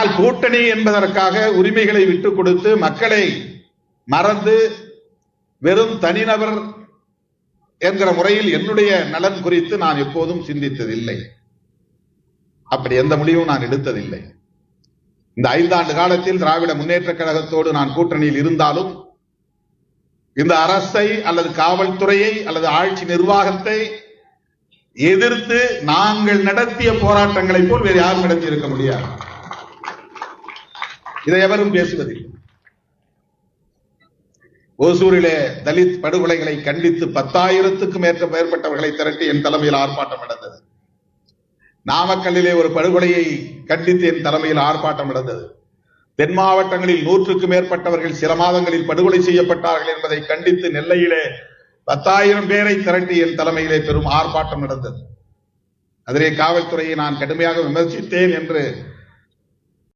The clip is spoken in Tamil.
ஆனால் கூட்டணி என்பதற்காக உரிமைகளை விட்டுக் கொடுத்து மக்களை மறந்து வெறும் தனிநபர் என்கிற முறையில் என்னுடைய நலன் குறித்து நான் எப்போதும் சிந்தித்ததில்லை. அப்படி எந்த முடிவும் நான் எடுத்ததில்லை. இந்த ஐந்தாண்டு காலத்தில் திராவிட முன்னேற்ற கழகத்தோடு நான் கூட்டணியில் இருந்தாலும் இந்த அரசை அல்லது காவல்துறையை அல்லது ஆட்சி நிர்வாகத்தை எதிர்த்து நாங்கள் நடத்திய போராட்டங்களை போல் வேறு யாரும் நடத்தி இருக்க முடியாது. இதை எவரும் பேசுவதில்லை. ஓசூரிலே தலித் படுகொலைகளை கண்டித்து பத்தாயிரத்துக்கும் மேற்ற மேற்பட்டவர்களை திரட்டி என் தலைமையில் ஆர்ப்பாட்டம் நடந்தது. நாமக்கல்லிலே ஒரு படுகொலையை கண்டித்து என் தலைமையில் ஆர்ப்பாட்டம் நடந்தது. தென் மாவட்டங்களில் நூற்றுக்கு மேற்பட்டவர்கள் சில மாதங்களில் படுகொலை செய்யப்பட்டார்கள் என்பதை கண்டித்து நெல்லையிலே பத்தாயிரம் பேரை திரட்டி என் தலைமையிலே பெரும் ஆர்ப்பாட்டம் நடந்தது. அதிலே காவல்துறையை நான் கடுமையாக விமர்சித்தேன் என்று